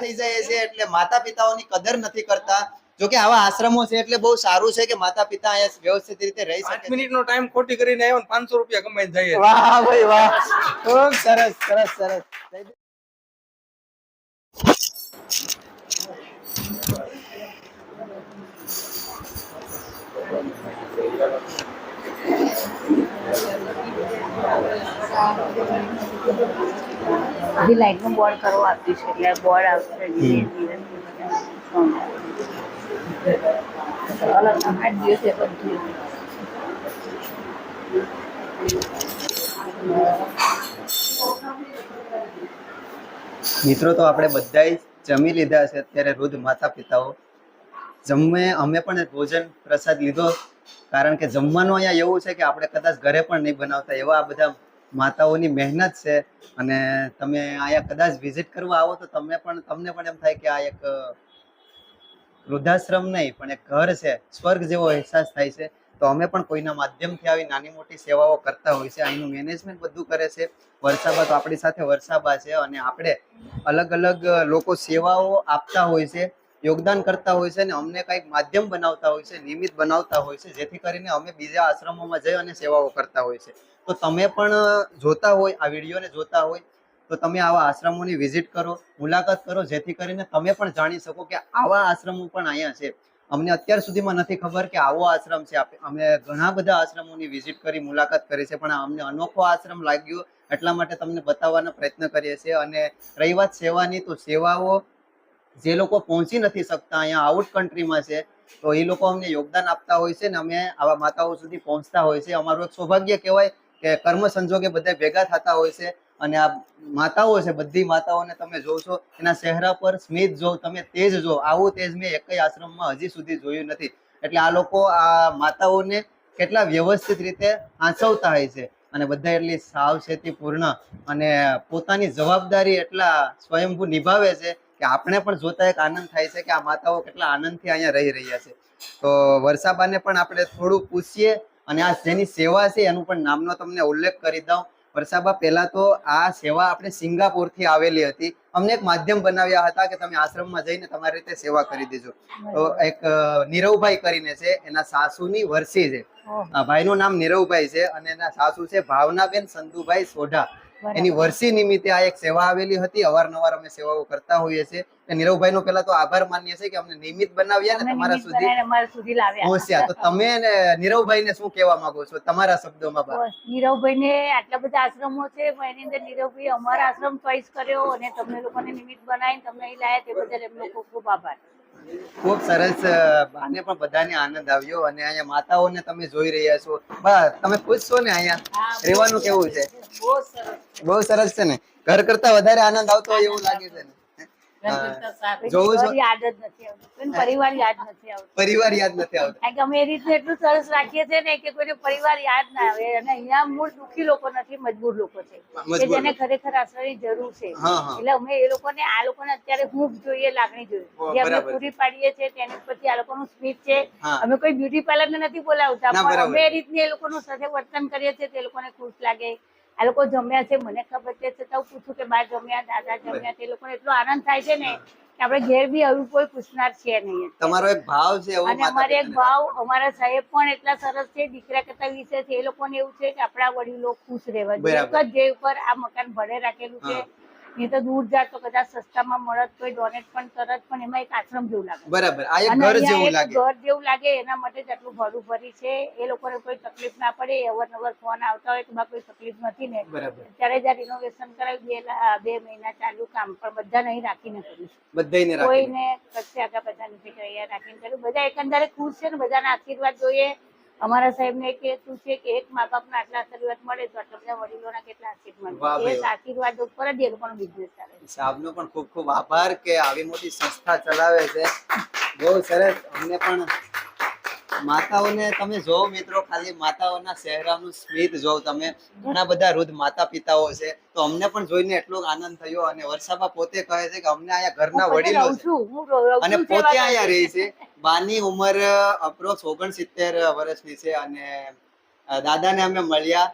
થઈ જાય છે એટલે માતા પિતાઓની કદર નથી કરતા. જો કે આવા આશ્રમો છે એટલે બહુ સારું છે કે માતા પિતા અહીંયા વ્યવસ્થિત રીતે રહી શકે મિનિટ નો ટાઈમ ખોટી કરીને આવ્યો પાંચસો રૂપિયા કમાઈ જાય વાહ ભાઈ વાહ. ખૂબ સરસ સરસ સરસ. બધી લાઈટનું બોર્ડ કરવું આપ્યું છે એટલે બોર્ડ આવશે ધીરે ધીરે. અલગ આઠ દિવસે બધું મિત્રો તો આપણે બધાય જમી લીધા છે. અત્યારે વૃદ્ધ માતા પિતાઓ જમે અમે પણ ભોજન પ્રસાદ લીધો. કારણ કે જમવાનું અહીંયા એવું છે કે આપણે કદાચ ઘરે પણ નહીં બનાવતા એવા આ બધા માતાઓની મહેનત છે અને તમે અહીંયા કદાચ વિઝિટ કરવા આવો તો તમે પણ, તમને પણ એમ થાય કે આ એક વૃદ્ધાશ્રમ નહીં, પણ એક ઘર છે, સ્વર્ગ જેવો અહેસાસ થાય છે. તો અમે પણ કોઈના માધ્યમથી આવી નાની મોટી સેવાઓ કરતા હોય છે. અહીંનું મેનેજમેન્ટ બધું કરે છે. વર્ષાબા તો આપણી સાથે વર્ષાબા છે અને આપણે અલગ અલગ લોકો સેવાઓ આપતા હોય છે. યોગદાન કરતા હોય છે અને અમને કંઈક માધ્યમ બનાવતા હોય છે, નિમિત્ત બનાવતા હોય છે, જેથી કરીને અમે બીજા આશ્રમોમાં જઈ અને સેવાઓ કરતા હોય છે. તો તમે પણ જોતા હોય, આ વિડીયોને જોતા હોય, તો તમે આવા આશ્રમોની વિઝિટ કરો, મુલાકાત કરો, જેથી કરીને તમે પણ જાણી શકો કે આવા આશ્રમો પણ અહીંયા છે. અમને અત્યાર સુધીમાં નથી ખબર કે આવો આશ્રમ છે. અમે ઘણા બધા આશ્રમોની વિઝિટ કરી, મુલાકાત કરી છે, પણ અમને અનોખો આશ્રમ લાગ્યો, એટલા માટે તમને બતાવવાનો પ્રયત્ન કરીએ છીએ. અને રહી વાત સેવાની, તો સેવાઓ જે લોકો પહોંચી નથી શકતા અહીંયા આઉટ કન્ટ્રીમાં છે, તો એ લોકો અમને યોગદાન આપતા હોય છે ને અમે આવા માતાઓ સુધી પહોંચતા હોય છે. અમારું એક સૌભાગ્ય કહેવાય કે કર્મ સંજોગે બધા ભેગા થતા હોય છે અને આ માતાઓ છે, બધી માતાઓને તમે જોશો એના ચહેરા પર સ્મિત જો, તમે તેજ જો, આવું તેજ મેં એકય આશ્રમમાં હજી સુધી જોયું નથી. એટલે આ લોકો આ માતાઓને કેટલા વ્યવસ્થિત રીતે આંચવતા હોય છે અને બધા એટલી સાવચેતી પૂર્ણ અને પોતાની જવાબદારી એટલા સ્વયંભૂ નિભાવે છે કે આપણે પણ જોતા એક આનંદ થાય છે કે આ માતાઓ કેટલા આનંદથી અહીંયા રહી રહ્યા છે. તો વર્ષાબાને પણ આપણે થોડું પૂછીએ અને આ જેની સેવા છે એનું પણ નામનો તમને ઉલ્લેખ કરી દઉં. વર્ષાબા પહેલા તો આ સેવા આપણે સિંગાપુરથી આવેલી હતી. અમને એક માધ્યમ બનાવ્યા હતા કે તમે આશ્રમમાં જઈને તમારી રીતે સેવા કરી દેજો. તો એક નીરવભાઈ કરીને છે એના સાસુની વરસી છે. ભાઈનું નામ નીરવભાઈ છે અને એના સાસુ છે ભાવનાબેન સંધુભાઈ સોઢા. એની વર્ષી નિમિત્તે આ એક સેવા આવેલી હતી. અવારનવાર અમે સેવાઓ કરતા હોઈએ છીએ. નીરવભાઈ નો પેલા તો આભાર માનીએ છીએ કે અમને નિમિત્ત બનાવ્યા ને તમારા સુધી અમારા સુધી લાવ્યા. પહોંચ્યા. તો તમે નીરવભાઈ ને શું કહેવા માંગો છો? તમારા શબ્દોમાં નીરવભાઈ ને આટલા બધા આશ્રમો છે એની અંદર નીરવભાઈ અમારા આશ્રમ ચોઈસ કર્યો અને તમને લોકોને નિમિત્ત બનાવીને તમને અહીં લાયા તે બદલ એમનો ખૂબ ખૂબ આભાર. ખૂબ સરસ બાને પણ બધાને આનંદ આવ્યો અને અહીંયા માતાઓને તમે જોઈ રહ્યા છો. બસ તમે ખુશ છો ને અહીંયા? રહેવાનું કેવું છે? બહુ સરસ. બહુ સરસ છે ને. ઘર કરતા વધારે આનંદ આવતો હોય એવું લાગે છે ને? પરિવાર યાદ નથી આવતું. પરિવાર યાદ નથી આવતો. કારણ કે અમે એ રીતને એટલું સરસ રાખીએ છીએ ને કે કોઈને પરિવાર યાદ ના આવે. અને અહીંયા મૂળ દુઃખી લોકો નથી મજબૂર લોકો છે. કે જેને ખરેખર આશ્રયની જરૂર છે. એટલે અમે એ લોકોને આ લોકોને અત્યારે ખૂબ જોઈએ લાગણી જોઈએ. જે અમે પૂરી પાડીએ છીએ તેની પછી આ લોકોનું સ્મિત છે. અમે કોઈ બ્યુટી પાર્લર ને નથી બોલાવતા પણ અમે એ રીતની એ લોકોનું સાથે વર્તન કરીએ છીએ તે લોકોને ખુશ લાગે. આ લોકો જમ્યા છે મને ખબર છે છતાં પૂછું કે બા જમ્યા દાદા જમ્યા તે લોકોને એટલો આનંદ થાય છે ને કે આપણે ઘેર બી હવે કોઈ પૂછનાર છે નહીં તમારો એક ભાવ છે અને અમારે એક ભાવ અમારા સાહેબ પણ એટલા સરસ છે દીકરા કરતા વિશે છે એ લોકોને એવું છે કે આપણા વડીલો ખુશ રહેવા જોઈએ. એક જ જે ઉપર આ મકાન ભરે રાખેલું છે. નહીં તો દૂર જાય તો કદાચ સસ્તામાં મળત કોઈ ડોનેટ પણ તરત પણ એમાં એક આશ્રમ જેવું લાગે. બરાબર. આ એક ઘર જેવું લાગે. ઘર જેવું લાગે એના માટે જેટલું આટલું ભાડું ભરી છે. એ લોકોને કોઈ તકલીફ ના પડે અવારનવાર ફોન આવતા હોય કે કોઈ તકલીફ નથી ને. બરાબર. ત્યારે જ રિનોવેશન કરાવી બે બે મહિના ચાલુ કામ પણ બધા નહીં રાખીને કર્યું. છે કોઈને કચ્છે આગા બધા નથી કર્યા રાખીને કર્યું. બધા એકંદરે ખુશ છે ને બધાના આશીર્વાદ જોઈએ. અમારા સાહેબને કે હેતુ છે કે એક મા બાપના આટલા આશીર્વાદ મળે તો આટલા બધા વડીલોના કેટલા આશીર્વાદ મળે. એ આશીર્વાદ ઉપર જ એ લોકોનો બિઝનેસ ચાલે છે. સાહેબનો પણ ખૂબ ખૂબ આભાર કે આવી મોટી સંસ્થા ચલાવે છે. બહુ સરસ. અમને પણ માતાઓને તમે જોવો મિત્રો ખાલી માતાઓના ચહેરાનું સ્મિત જોવો તમે ઘણા બધા વૃદ્ધ માતા પિતાઓ છે તો અમને પણ જોઈને એટલો આનંદ થયો અને વર્ષાબા પોતે કહે છે કે અમને અહીંયા ઘરના વડીલો છે. અને પોતે અહીંયા રહે છે? બાની ઉંમર અપ્રોક્સ ઓગણસિત્તેર વર્ષની છે અને દાદાને અમે મળ્યા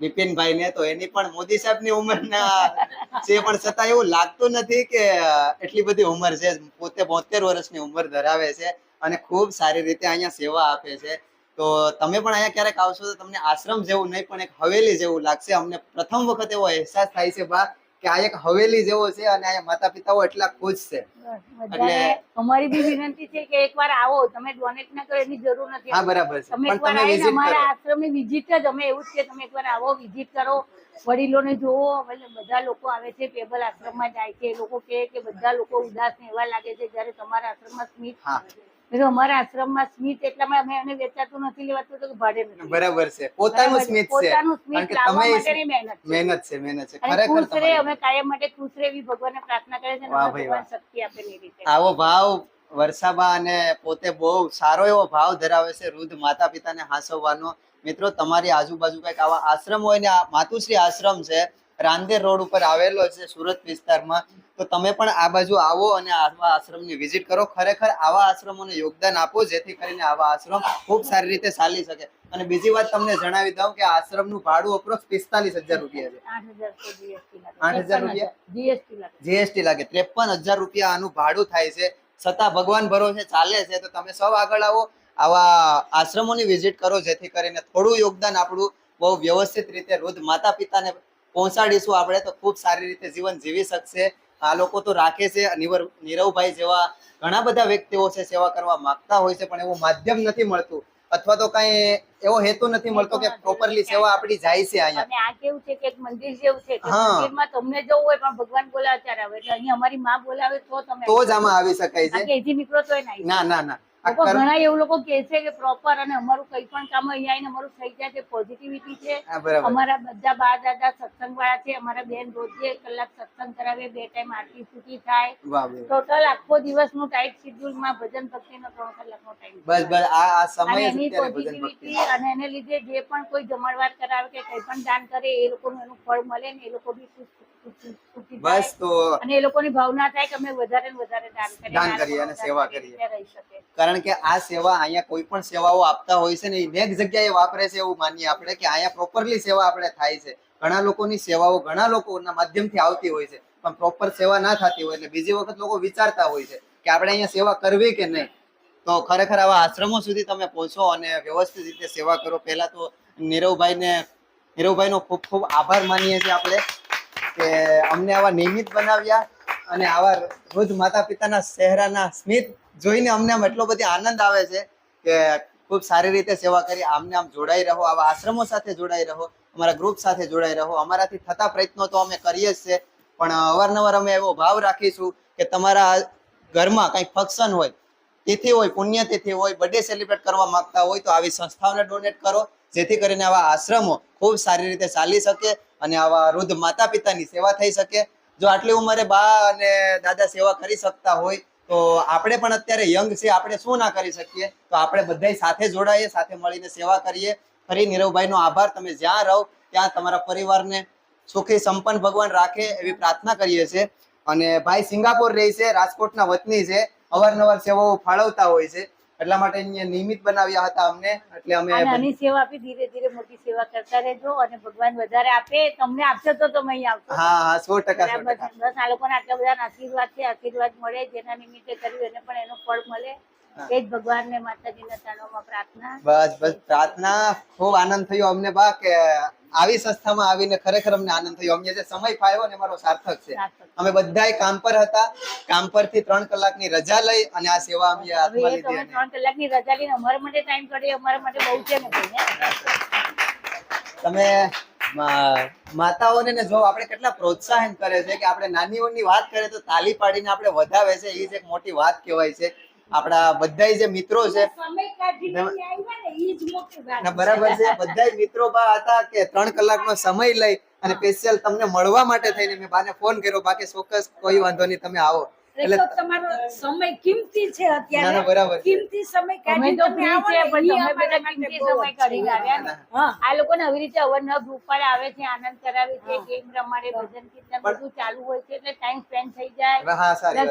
બિપિનભાઈ ને તો એની પણ મોદી સાહેબની ઉંમરના છે પણ છતાં એવું લાગતું નથી કે એટલી બધી ઉંમર છે પોતે બોતેર વર્ષની ઉંમર ધરાવે છે. અને ખૂબ સારી રીતે અહીંયા સેવા આપે છે. તો તમે પણ અહીંયા ક્યારેક આવશો તો તમને આશ્રમ જેવું નહીં પણ એક હવેલી જેવું લાગશે. અમને પ્રથમ વખત એવો અહેસાસ થાય છે બા કે આ એક હવેલી જેવો છે અને આ માતા પિતાઓ એટલા ખુશ છે. એટલે અમારી બી વિનંતી છે કે એકવાર આવો. તમે ડોનેટ ના કરો એની જરૂર નથી. હા બરાબર છે. પણ તમે વિઝિટ કરો અમારા આશ્રમની વિઝિટ જ અમે એવું જ કે તમે એકવાર આવો વિઝિટ કરો. વડીલોને જોવો. બધા લોકો આવે છે પેબલ આશ્રમમાં જાય છે. લોકો કહે કે બધા લોકો ઉદાસ ને એવા લાગે છે જ્યારે તમારા આશ્રમમાં સ્મિત મેં અમારા આશ્રમમાં સ્મિત એટલામાં અમે એને વેચાતું નથી લેવાતું તો ભાડે નથી. બરાબર છે. પોતાનું સ્મિત છે. પોતાનું સ્મિત લાવવા માટેની મહેનત મહેનત છે મહેનત છે. ખરેખર ખુશ રહે અમે કાયમ માટે ખુશ રહે ભગવાનને પ્રાર્થના કરે છે અને વાહ અમને ભાઈ ભગવાન શક્તિ આપે એ રીતે. આવો ભાવ વર્ષાબા અને પોતે બહુ સારો એવો ભાવ ધરાવે છે વૃદ્ધ માતા પિતાને હાંસવવાનો. મિત્રો તમારી આજુબાજુ કંઈક આવા આશ્રમ હોય ને આ માતુશ્રી આશ્રમ છે રાંદેર રોડ ઉપર આવેલો છે સુરત વિસ્તારમાં. તો તમે પણ આ બાજુ આવો અને આવા આશ્રમની વિઝિટ કરો. ખરેખર આવા આશ્રમોને યોગદાન આપો જેથી કરીને આવા આશ્રમ ખૂબ સારી રીતે ચાલી શકે. અને બીજી વાત તમને જણાવી દઉં કે આશ્રમનું ભાડું અપ્રોક્સ પિસ્તાલીસ હજાર રૂપિયા છે. આઠ હજાર રૂપિયા? જીએસટી લાગે. ત્રેપન હજાર રૂપિયા આનું ભાડું થાય છે. છતાં ભગવાન ભરોસે ચાલે છે. તો તમે સૌ આગળ આવો. આવા આશ્રમોની વિઝિટ કરો જેથી કરીને થોડું યોગદાન આપણું બહુ વ્યવસ્થિત રીતે વૃદ્ધ માતા પિતાને પહોંચાડીશું. આપણે તો ખૂબ સારી રીતે જીવન જીવી શકશે. આ લોકો તો રાખે છે. નીરવભાઈ જેવા ઘણા બધા વ્યક્તિઓ છે સેવા કરવા માંગતા હોય છે પણ એવું માધ્યમ નથી મળતું. અથવા તો કઈ એવો હેતુ નથી મળતો કે પ્રોપરલી સેવા આપણી જાય છે અહીંયા. અને આ કેવું છે કે એક મંદિર જેવું છે મંદિરમાં તમને જવું હોય પણ ભગવાન બોલાવે ત્યારે આવે એટલે અહીં અમારી માં બોલાવે તો તમે તો જ આમાં આવી શકાય છે. કે અહીંથી નીકળો તો ના ના ના. લોકો ઘણા એવું લોકો કહે છે કે પ્રોપર અને અમારું કઈ પણ કામ અહીંયા આવીને અમારું થઈ જાય છે પોઝિટિવિટી છે અમારા બધા બા દાદા સત્સંગ વાળા છે અમારા બેન રોજે કલાક સત્સંગ કરાવે બે ટાઈમ આરતી સુધી થાય. ટોટલ આખો દિવસનું ટાઈટ શેડ્યુલમાં ભજન ભક્તિનો ત્રણ કલાકનો ટાઈમ બસ બસ આ આ સમય એની ભજન ભક્તિ પોઝિટિવિટી અને એને લીધે જે પણ કોઈ જમણવાર કરાવે કે કઈ પણ દાન કરે એ લોકોનું એનું ફળ મળે ને એ લોકો બી ખુશ. બસ તો અને એ લોકોની ભાવના થાય કે અમે વધારે ને વધારે દાન કરીએ દાન કરીએ અને સેવા કરીએ. રહી શકે કારણ કે આ સેવા અહીંયા કોઈ પણ સેવાઓ આપતા હોય છે ને, એ જગ્યાએ વાપરે છે એવું માનીએ આપણે કે અહીંયા પ્રોપરલી સેવા આપણે થાય છે. ઘણા લોકોની સેવાઓ ઘણા લોકોના માધ્યમથી આવતી હોય છે, પણ પ્રોપર સેવા ના થતી હોય એટલે બીજી વખત લોકો વિચારતા હોય છે કે આપણે અહીંયા સેવા કરવી કે નહીં. તો ખરેખર આવા આશ્રમો સુધી તમે પહોંચો અને વ્યવસ્થિત રીતે સેવા કરો. પહેલા તો નીરવભાઈને, નીરવભાઈનો ખૂબ ખૂબ આભાર માનીએ છીએ આપણે કે અમને આવા નિયમિત બનાવ્યા અને આવા વૃદ્ધ માતા પિતાના ચહેરાના સ્મિત જોઈને અમને આમ એટલો બધી આનંદ આવે છે કે ખૂબ સારી રીતે સેવા કરી, આમને આમ જોડાઈ રહો, આવા આશ્રમો સાથે જોડાઈ રહો, અમારા ગ્રુપ સાથે જોડાઈ રહો. અમારાથી થતા પ્રયત્નો તો અમે કરીએ જ છે, પણ અવારનવાર અમે એવો ભાવ રાખીશું કે તમારા ઘરમાં કંઈક ફંક્શન હોય, તિથિ હોય પુણ્યતિથિ હોય બર્થડે સેલિબ્રેટ કરવા માંગતા હોય તો આવી સંસ્થાઓને ડોનેટ કરો, જેથી કરીને આવા આશ્રમો ખૂબ સારી રીતે ચાલી શકે અને આવા વૃદ્ધ માતા પિતાની સેવા થઈ શકે. જો આટલી ઉંમરે બા અને દાદા સેવા કરી શકતા હોય તો આપણે પણ અત્યારે યંગ છે આપણે શું ના કરી શકીએ? તો આપણે બધા સાથે જોડાઈએ, સાથે મળીને સેવા કરીએ. ફરી નીરવભાઈનો આભાર, તમે જ્યાં રહો, ત્યાં તમારા પરિવારને સુખી, સંપન્ન ભગવાન રાખે એવી પ્રાર્થના કરીએ છીએ. અને ભાઈ સિંગાપોર રહે છે, રાજકોટના વતની છે, અવારનવાર સેવાઓ ફાળવતા હોય છે. એટલા માટે નિયમિત બનાવ્યા હતા અમને એટલે અમે નાની સેવા આપી ધીરે ધીરે મોટી સેવા કરતા રહેજો અને ભગવાન વધારે આપે તમને આપશે તો તમે અહીં આવશો હા હા સો ટકા. બસ આ લોકોને આટલા બધા આશીર્વાદ છે આશીર્વાદ મળે જેના નિમિત્તે કર્યું એને પણ એનો ફળ મળે. એ જ ભગવાનને માતાજીના ચરણોમાં પ્રાર્થના બસ બસ પ્રાર્થના ખૂબ આનંદ થયો અમને બા કે આવી સંસ્થામાં આવીને ખરેખર અમને આનંદ થયો. અમને જે સમય ફાળવ્યો ને અમારો સાર્થક છે. અમે બધાય કામ પર હતા. કામ પરથી ત્રણ કલાકની રજા લઈ અને આ સેવા અમે હાથમાં લીધી ત્રણ કલાકની રજા લઈને અમારા માટે ટાઈમ કાઢી અમારા માટે બહુ છે? તમે માતાઓને ને જો આપણે કેટલા પ્રોત્સાહન કરે છે કે આપણે નાનીઓની વાત કરીએ તો તાલી પાડીને આપણે વધાવે છે. એ જ એક મોટી વાત કહેવાય છે. આપણા બધા જે મિત્રો છે ને ના બરાબર છે બધા મિત્રો બા હતા કે ત્રણ કલાકનો સમય લઈ અને સ્પેશિયલ તમને મળવા માટે થઈને મેં બાને ફોન કર્યો બાકી ચોક્કસ કોઈ વાંધો નહીં તમે આવો. એટલે તમારો સમય કિંમતી છે ના, ના, અત્યારે બરાબર કિંમતી સમય કાઢી તમે આવો છે પણ તમે બધા કિંમતી સમય કાઢી આવ્યા આ લોકોને આવી રીતે અવારનવાર ગ્રુપ આવે છે આનંદ કરાવે છે ગેમ રમાડે ભજન કીર્તન બધું ચાલુ હોય છે એટલે ટાઈમ સ્પેન્ડ થઈ જાય.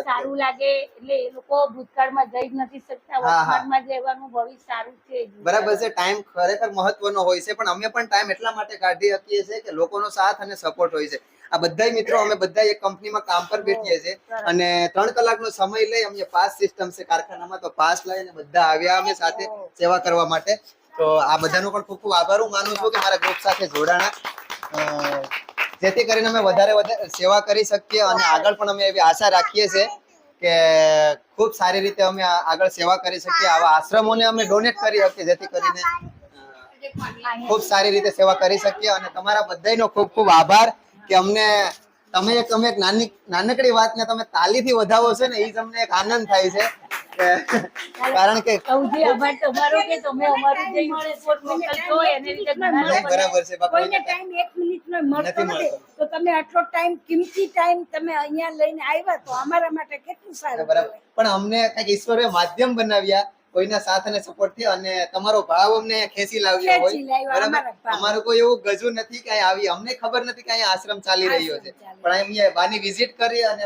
સારી લાગે એટલે એ લોકો ભૂતકાળમાં જઈ જ નથી શકતા. વર્તમાનમાં જવાનું ભવિષ્ય સારું છે. બરાબર છે ટાઈમ ખરેખર મહત્વનો હોય છે પણ અમે પણ ટાઈમ એટલા માટે કાઢી શકીએ છીએ કે લોકોનો સાથ અને સપોર્ટ હોય છે. આ બધા મિત્રો અમે બધા એક કંપનીમાં કામ પર બેઠીએ છીએ. અને ત્રણ કલાકનો સમય લઈ અમે પાસ સિસ્ટમ છે કારખાનામાં. તો પાસ લઈને બધા આવ્યા અમે સાથે સેવા કરવા માટે. તો આ બધાનો પણ ખૂબ ખૂબ આભાર. હું માનું છું કે મારા ગ્રુપ સાથે જોડાણા. જેથી કરીને અમે વધારે વધારે સેવા કરી શકીએ અને આગળ પણ અમે એવી આશા રાખીએ છીએ કે ખૂબ સારી રીતે અમે આગળ સેવા કરી શકીએ. આવા આશ્રમોને અમે ડોનેટ કરી શકીએ જેથી કરીને ખૂબ સારી રીતે સેવા કરી શકીએ. અને તમારા બધાયનો ખૂબ ખૂબ આભાર. કે અમને તમે એક અમે એક નાની નાનકડી વાતને તમે તાલીથી વધાવો છે ને એ તમને એક આનંદ થાય છે. કારણ કે તમારો કે તમે અમારું જે support એને લીધે ઘણા નહીં, લોકોને બરાબર છે કોઈને ટાઈમ એક મિનિટનો મળતો નથી નથી તો તમે આટલો ટાઈમ કિંમતી ટાઈમ તમે અહીંયા લઈને આવ્યા તો અમારા માટે કેટલું સારું બરાબર. પણ અમને કંઈક ઈશ્વરે માધ્યમ બનાવ્યા કોઈના સાથ અને સપોર્ટ થયો અને તમારો ભાવ અમને ખેંચી લાવ્યો હોય. બરાબર? અમારું કોઈ એવું ગજુ નથી કે આવી. અમને ખબર નથી કે અહીંયા આશ્રમ ચાલી રહ્યો છે. પણ અહીંયા બાની વિઝિટ કરી અને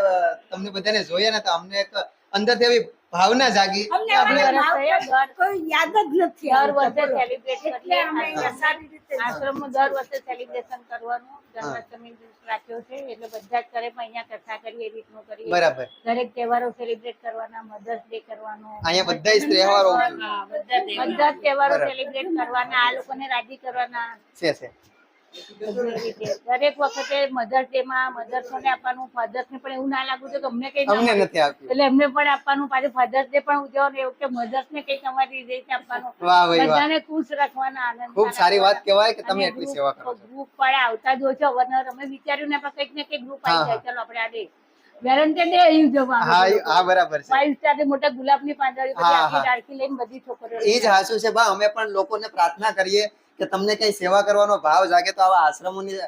તમને બધાને જોયા ને તો અમને એક અંદરથી એવી ભાવના જાગી અમને આપણે કોઈ યાદ જ નથી દર વર્ષે સેલિબ્રેટ એટલે અમે સારી રીતે આશ્રમમાં દર વર્ષે સેલિબ્રેશન કરવાનું. જન્માષ્ટમી દિવસ રાખ્યો છે એટલે બધા જ કરે પણ અહીંયા કથા કરીએ એ રીતનું કરીએ. બરાબર. દરેક તહેવારો સેલિબ્રેટ કરવાના મધર્સ ડે કરવાનો. અહીંયા બધા જ તહેવારો બધા જ તહેવારો સેલિબ્રેટ કરવાના આ લોકોને રાજી કરવાના. છે છે. દરેક વખતે મધર ડે માં મધર્સ ને આપવાનું ફાધર્સ ને પણ એવું ના લાગુ છે કે અમને કઈ અમને નથી આપ્યું એટલે એમને પણ આપવાનું પાછું ફાધર્સ ડે પણ ઉજવવાનું એવું કે મધર્સ ને કંઈક અમારી રીતે આપવાનું. બધાને ખુશ રાખવાના આનંદ ખૂબ સારી વાત કહેવાય કે તમે એટલી સેવા કરો ગ્રુપ group આવતા જ હોય છે અવારનવાર અમે વિચાર્યું ને પણ કંઈક ને કઈ ગ્રુપ આવી જાય. ચલો આપણે આ ડે વેલેન્ટાઇન ડે અહીં જવા હા હા બરાબર છે. ફાઈવ સ્ટાર મોટા ગુલાબની પાંદડી બધી આખી. ડાળખી લઈને બધી છોકરીઓ એ જ હાસુ છે. બા અમે પણ લોકોને પ્રાર્થના કરીએ કે તમને કઈ સેવા કરવાનો ભાવ જાગે તો આવા આશ્રમોની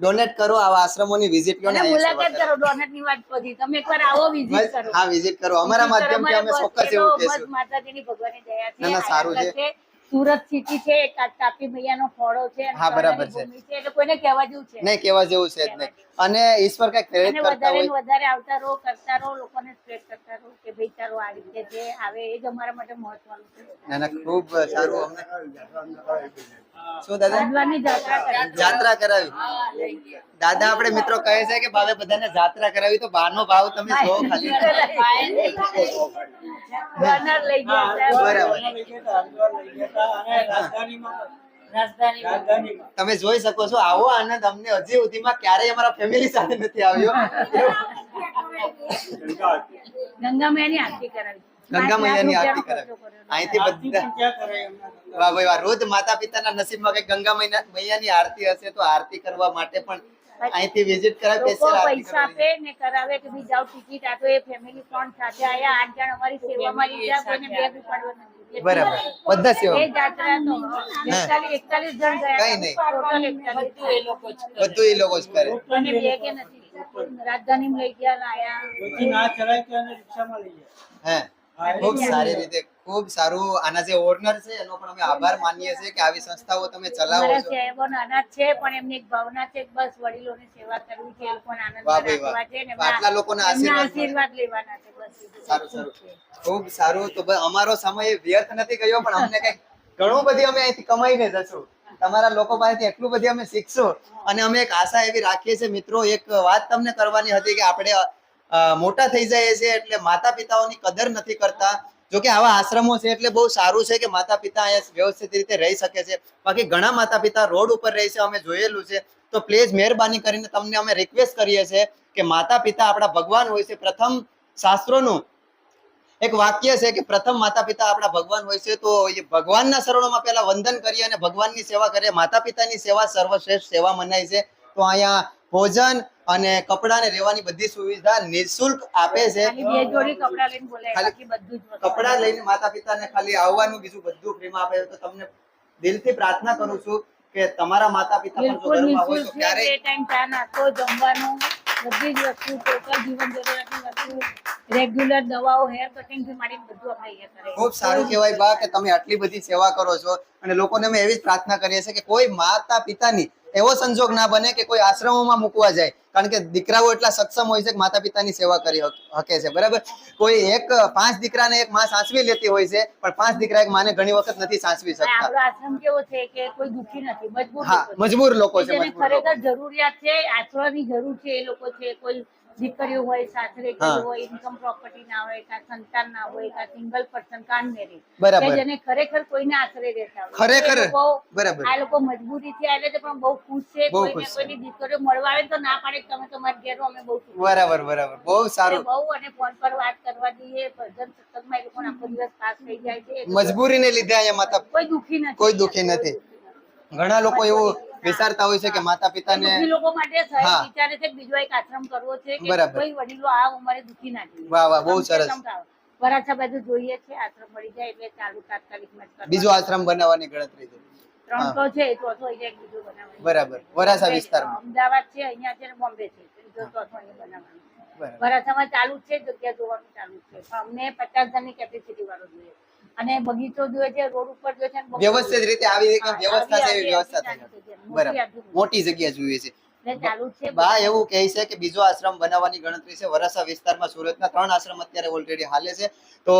ડોનેટ કરો આવા આશ્રમોની વિઝિટ કરો મુલાકાત કરો. ડોનેટની વાત પછી તમે એકવાર આવો વિઝિટ કરો. હા વિઝિટ કરો. અમારા. માધ્યમથી અમે ચોક્કસ એવું કહેશું. માતાજીની ભગવાનની દયા છે. ના, સારું છે. સુરત સિટી છે તાપી મૈયાનો ફોડો છે હા, બરાબર છે. એટલે કોઈને કહેવા જેવું છે. નહીં કેવા જેવું છે જ નહીં. અને ઈશ્વર કઈ અને કરતા હોય વધારે આવતા રહો કરતા રહો લોકોને સ્પ્રેડ કરતા રહો કે ભાઈ તારો આ રીતે છે આવે એ જ અમારા માટે મહત્વનું છે. ના ખૂબ સારું અમને. શું દાદા ભગવાનની જાત્રા જાત્રા કરાવી દાદા આપણે મિત્રો કહે છે કે ભાવે બધાને જાત્રા કરાવી તો બહારનો ભાવ તમે જો ખાલી ડોનર લઈ ગયા બરાબર તમે જોઈ શકો છો આવો આનંદ અમને હજી સુધીમાં ક્યારેય અમારા ફેમિલી સાથે નથી આવ્યો ગંગા મૈયાની આરતી કરાવી ગંગા મૈયાની આરતી કર્યો. અહીંથી બધા વાહ ભાઈ વાહ. રોજ માતા પિતાના નસીબમાં કે ગંગા મૈયા મૈયાની આરતી હશે તો આરતી કરવા માટે પણ અહીંથી વિઝિટ કરાવે પૈસા કરાવી આપે ને કરાવે કે ભાઈ જાવ ટિકિટ આપો એ ફેમિલી ત્રણ સાથે આયા. આઠ જણ અમારી સેવામાં લીધા કોઈને બેગ ઉપાડવા બરાબર. બધા સેવા એ જાત્રા તો એકતાલીસ એકતાલીસ જણ ગયા કઈ નહીં. બધું એ લોકો જ કરે. અને બેગે નથી. રાજધાની લઈ ગયા લાયા. હે. ખૂબ સારી રીતે ખૂબ સારું આના જે ઓનર છે એનો પણ અમે આભાર માનીએ છીએ કે આવી સંસ્થાઓ તમે ચલાવો છો. સાહેબો નાના જ છે પણ એમની એક ભાવના છે કે બસ વડીલોની સેવા કરવી છે એ લોકોને આનંદ. રાખવા છે ને આટલા લોકોના આશીર્વાદ લેવાના છે બસ સારું સારું. ખૂબ સારું. તો અમારો સમય વ્યર્થ નથી ગયો પણ અમને કઈ ઘણું બધી અમે અહીંથી કમાઈને જશું. તમારા લોકો પાસેથી એટલું બધી અમે શીખશું. અને અમે એક આશા એવી રાખીએ છીએ મિત્રો એક વાત તમને કરવાની હતી કે આપણે મોટા થઈ જાય છે એટલે માતા પિતાઓની કદર નથી કરતા. જો કે આવા આશ્રમો છે એટલે બહુ સારું છે કે માતા પિતા અહીંયા વ્યવસ્થિત રીતે રહી શકે છે. બાકી ઘણા માતા પિતા રોડ ઉપર રહે છે, અમે જોયેલું છે. તો પ્લીઝ મહેરબાની કરીને તમને અમે રિક્વેસ્ટ કરીએ છીએ કે માતા પિતા આપણા ભગવાન હોય છે. પ્રથમ શાસ્ત્રોનું એક વાક્ય છે કે પ્રથમ માતા પિતા આપણા ભગવાન હોય છે. તો એ ભગવાનના શરણોમાં પહેલા વંદન કરીએ અને ભગવાનની સેવા કરીએ. માતા પિતાની સેવા સર્વશ્રેષ્ઠ સેવા મનાય છે. તો અહીંયા ભોજન અને કપડાં ને રહેવાની બધી સુવિધા નિઃશુલ્ક આપે છે કપડા લઈને માતા પિતા. કપડાં લઈને માતા પિતાને ખાલી આવવાનું બીજું બધું ફ્રીમાં આપે તો તમને દિલથી પ્રાર્થના કરું છું કે તમારા માતા પિતા પણ જો ઘરમાં હોય તો ક્યારે ટાઈમ ચા નાસ્તો જમવાનું બધી જ વસ્તુ ટોટલ જીવન જરૂરિયાતની વસ્તુ રેગ્યુલર દવાઓ હેર કટિંગથી માંડીને બધું આપણે અહીંયા કરે. ખૂબ સારું કહેવાય બા કે તમે આટલી બધી સેવા કરો છો અને લોકોને અમે એવી જ પ્રાર્થના કરીએ છીએ કે કોઈ માતા પિતાની એવો સંજોગ ના બને કે કોઈ આશ્રમોમાં મૂકવા જાય. કારણ કે દીકરાઓ એટલા સક્ષમ હોય છે કે માતા પિતાની સેવા કરી શકે છે. બરાબર? કોઈ એક પાંચ દીકરાને એક માં સાચવી લેતી હોય છે પણ પાંચ દીકરા એક માને ઘણી વખત નથી સાચવી શકતા. આપણો આશ્રમ કેવો છે કે કોઈ દુઃખી નથી મજબૂર હા મજબૂર લોકો છે મજબૂર ખરેખર જરૂરિયાત છે આશ્રમની જરૂર છે એ લોકો છે કોઈ દીકરીઓ હોય સાસરે હોય ઇન્કમ પ્રોપર્ટી ના હોય કા સંતાન ના હોય કા સિંગલ પર્સન કાન મેરી બરાબર. જેને ખરેખર કોઈને આશરે રહેતા હોય. ખરેખર. બરાબર. આ લોકો મજબૂરી થી આવે છે પણ બહુ ખુશ છે કોઈને કોઈની દીકરીઓ મળવા આવે તો ના પાડે તમે તમારા ઘેર અમે બહુ બરાબર બરાબર. બહુ સારું. બહુ અને ફોન પર વાત કરવા દઈએ ભજન સત્સંગમાં એ લોકોનો આખો દિવસ પાસ થઈ જાય છે. મજબૂરી ને મજબૂરીને લીધે અહીંયા માતા કોઈ દુઃખી નથી. કોઈ દુઃખી નથી. ઘણા લોકો એવું વિચારતા હોય છે કે માતા પિતાને લોકો માટે સાહેબ વિચારે છે કે બીજો એક આશ્રમ કરવો છે કે. કોઈ વડીલો આ ઉંમરે દુખી ના જોઈએ. વાહ, વાહ, બહુ સરસ. વરાછા બાજુ જોઈએ છે આશ્રમ મળી જાય એટલે ચાલુ તાત્કાલિકમાં બીજો આશ્રમ બનાવવાની ગણતરી છે ત્રણ તો છે ચોથો એક બીજો બનાવવાનો. બરાબર. વરાછા વિસ્તારમાં. અમદાવાદ છે અહીંયા છે બોમ્બે છે ચોથો અહીંયા બનાવવાનો વરાછામાં ચાલુ જ છે જગ્યા જોવાનું ચાલુ છે અમને પચાસ જણની કેપેસિટી વાળો જોઈએ અને બગીચો જોઈએ છે રોડ ઉપર જોઈએ છે વ્યવસ્થિત રીતે આવી વ્યવસ્થા છે વ્યવસ્થા જગ્યા, બરાબર. મોટી જગ્યા જોઈએ છે. બા એવું કહે છે કે બીજો આશ્રમ બનાવવાની ગણતરી છે. વરાસા વિસ્તારમાં સુરતના ત્રણ આશ્રમ અત્યારે ઓલરેડી હાલે છે. તો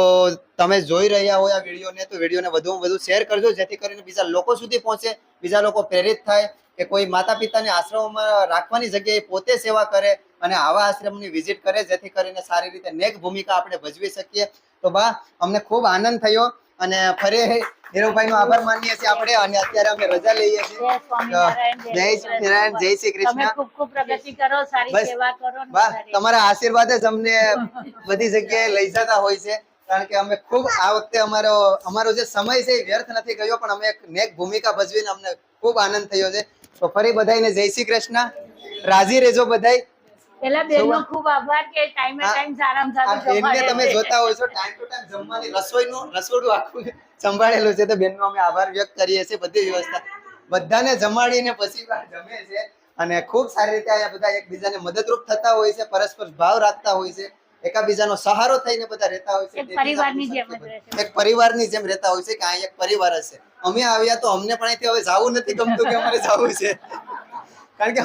તમે જોઈ રહ્યા હોય આ વિડીયોને તો વિડીયોને વધુમાં વધુ શેર કરજો જેથી કરીને બીજા લોકો સુધી પહોંચે બીજા લોકો પ્રેરિત થાય કે કોઈ માતા પિતાને આશ્રમમાં રાખવાની જગ્યાએ પોતે સેવા કરે અને આવા આશ્રમની વિઝિટ કરે જેથી કરીને સારી રીતે નેક ભૂમિકા આપણે ભજવી શકીએ. તો બા અમને ખૂબ આનંદ થયો. અને ફરી હીરોભાઈનો આભાર માનીએ છીએ આપણે અને અત્યારે અમે રજા લઈએ છીએ. જય સ્વામિનારાયણ, જય જય શ્રી કૃષ્ણ. ખૂબ ખૂબ પ્રગતિ કરો સારી સેવા કરો વાહ તમારા આશીર્વાદ જ અમને બધી જગ્યાએ લઈ જતા હોય છે કારણ કે અમે ખૂબ આ વખતે અમારો અમારો જે સમય છે એ વ્યર્થ નથી ગયો પણ અમે એક નેક ભૂમિકા ભજવીને અમને ખૂબ આનંદ થયો છે. તો ફરી બધાને જય શ્રી કૃષ્ણ. રાજી રહેજો બધાય. પેલા બેનનો ખૂબ આભાર કે ટાઈમે ટાઈમ સારામાં સારું બેનને તમે જોતા હોય છો ટાઈમ ટુ ટાઈમ જમવાની રસોઈનું રસોડું આખું સંભાળેલું છે. તો બેનનો અમે આભાર વ્યક્ત કરીએ છીએ બધી વ્યવસ્થા. બધાને જમાડીને પછી જમે છે. અને ખૂબ સારી રીતે અહીંયા બધા એકબીજાને મદદરૂપ થતા હોય છે પરસ્પર ભાવ રાખતા હોય છે. એકાબીજાનો સહારો થઈને બધા રહેતા હોય છે. એક પરિવારની જેમ. એક પરિવારની જેમ રહેતા હોય છે કે આ એક પરિવાર છે. અમે આવ્યા તો અમને પણ અહીંથી હવે જવું નથી ગમતું કે અમારે જવું છે. કારણ કે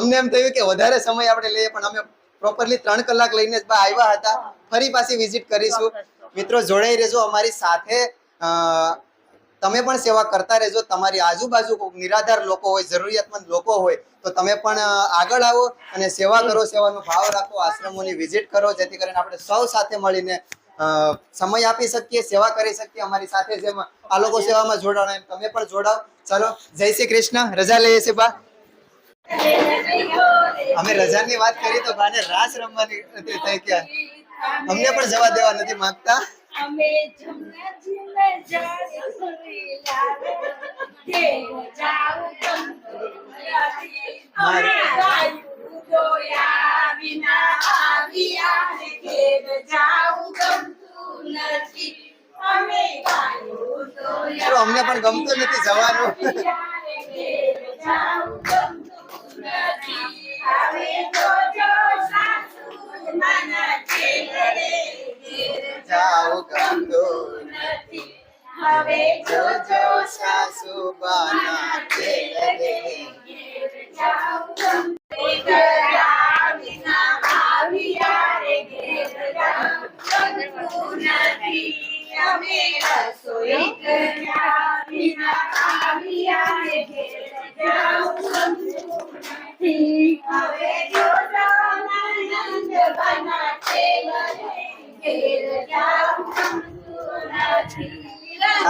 અમને એમ થયું કે વધારે સમય આપણે લઈએ, પણ અમે પ્રોપરલી ત્રણ કલાક લઈને જ આવ્યા હતા. ફરી પાછી વિઝિટ કરીશું. મિત્રો, જોડાઈ રહેજો અમારી સાથે. તમે પણ સેવા કરતા રહેજો. તમારી આજુબાજુ નિરાધાર લોકો હોય, જરૂરિયાતમંદ લોકો હોય, તો તમે પણ આગળ આવો અને સેવા કરો, સેવાનો ભાવ રાખો, આશ્રમોની વિઝિટ કરો, જેથી કરીને આપણે સૌ સાથે મળીને સમય આપી શકીએ, સેવા કરી શકીએ અમારી સાથે જેમ આ લોકો સેવામાં જોડાણ તમે પણ જોડાવો ચાલો, જય શ્રી કૃષ્ણ. રજા લઈએ છીએ બા. અમે રજાની વાત કરી તો બાને રાસ રમવાની નથી થઈ ગયા અમને પણ જવા દેવા નથી માંગતા. અમે અમને પણ ગમતું નથી જવાનું. વિના ને ઘેર જાવું ગમતું નથી. હવે જોજો સાસુ નાના ચેલરે ઘેર જાવ ગમતું નથી. હવે જોજો સાસુબાના તેલરે. ઘેર જાવું ગમતું ગયા વિના આવ્યા રે ઘેર જાવું ગમતું નથી. અમે રસોઈ કર્યા વિના આવ્યા રે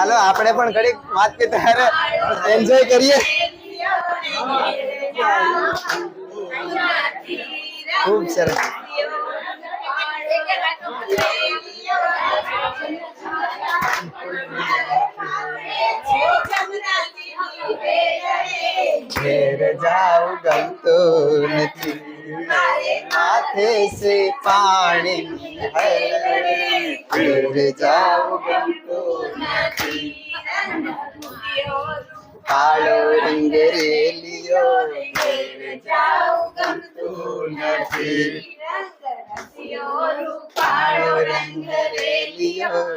ચાલો, આપણે પણ ઘડીક માત પિતા એન્જોય કરીએ. ખૂબ સરસ. ઘેર જાવ ગમતું નથી. માથે સે પાણી હરે. ઘેર જાવ ગમતું નથી કાળો રંગ રેલીઓ જાવ ગમતું નથી કાળો રંગ રેલિયો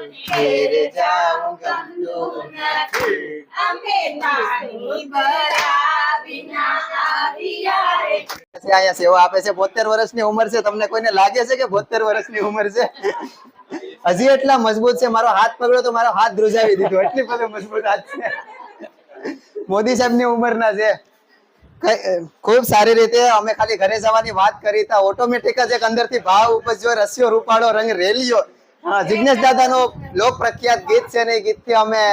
આપે છે, બોતેર વર્ષની ઉંમર છે. તમને કોઈને લાગે છે કે બોતેર વર્ષની ઉંમર છે? હજી એટલા મજબૂત છે, મારો હાથ પકડ્યો તો મારો હાથ ધ્રુજાવી દીધો. એટલી બધો મજબૂત હાથ છે. મોદી સાહેબની ઉંમરના છે. ખૂબ સારી રીતે અમે ખાલી ઘરે જવાની વાત કરી તા. ઓટોમેટિક જ એક અંદરથી ભાવ ઉપજ્યો રસિયો રૂપાળો રંગ રેલિયો હા જિજ્ઞેશ દાદાનો લોક પ્રખ્યાત ગીત છે ને એ ગીતથી અમે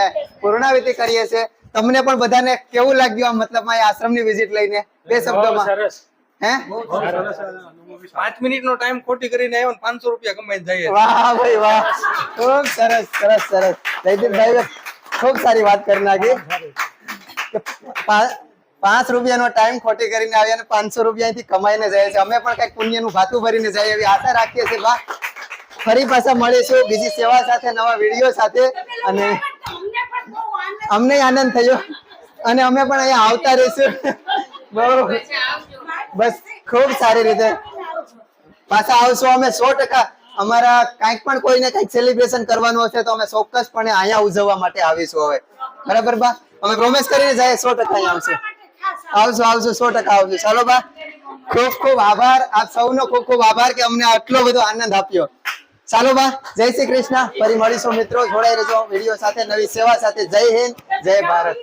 પૂર્ણાવૃત્તિ કરીએ છીએ. તમને પણ બધાને કેવું લાગ્યું આ મતલબ આશ્રમ આશ્રમની વિઝિટ લઈને? બે શબ્દોમાં. હે? પાંચ મિનિટ નો ટાઈમ ખોટી કરીને આવ્યો પાંચસો રૂપિયા કમાઈને જાય વાહ ભાઈ વાહ. ખૂબ સરસ સરસ સરસ. જયદીપભાઈ ખૂબ સારી વાત કરી નાખી. પાંચ રૂપિયાનો ટાઈમ ખોટી કરીને આવ્યા અને પાંચસો રૂપિયા અહીંથી કમાઈને જાય છે. અમે પણ કંઈક પુણ્યનું ભાતું ભરીને જાય એવી આશા રાખીએ છીએ. બા, ફરી પાછા મળીશું બીજી સેવા સાથે, નવા વીડિયો સાથે. અને અમને આનંદ થયો. અને અમે પણ અહીંયા આવતા રહીશું. બરોબર. બસ, ખૂબ સારી રીતે. પાછા આવશો અમે સો ટકા. અમારા કાંઈક પણ કોઈને કાંઈક સેલિબ્રેશન કરવાનું હશે તો અમે ચોક્કસપણે અહીંયા ઉજવવા માટે આવીશું હવે. બરાબર, બા? અમે પ્રોમિસ કરીને જાય સો ટકા અહીંયા આવશું. આવશું આવશું સો ટકા આવશું ચાલો બા, ખૂબ ખૂબ આભાર. આપ સૌનો ખૂબ ખૂબ આભાર કે અમને આટલો બધો આનંદ આપ્યો. ચાલો બા, જય શ્રી કૃષ્ણ. ફરી મળીશું મિત્રો. જોડાઈ રહેજો. વીડિયો સાથે, નવી સેવા સાથે. જય હિન્દ, જય ભારત.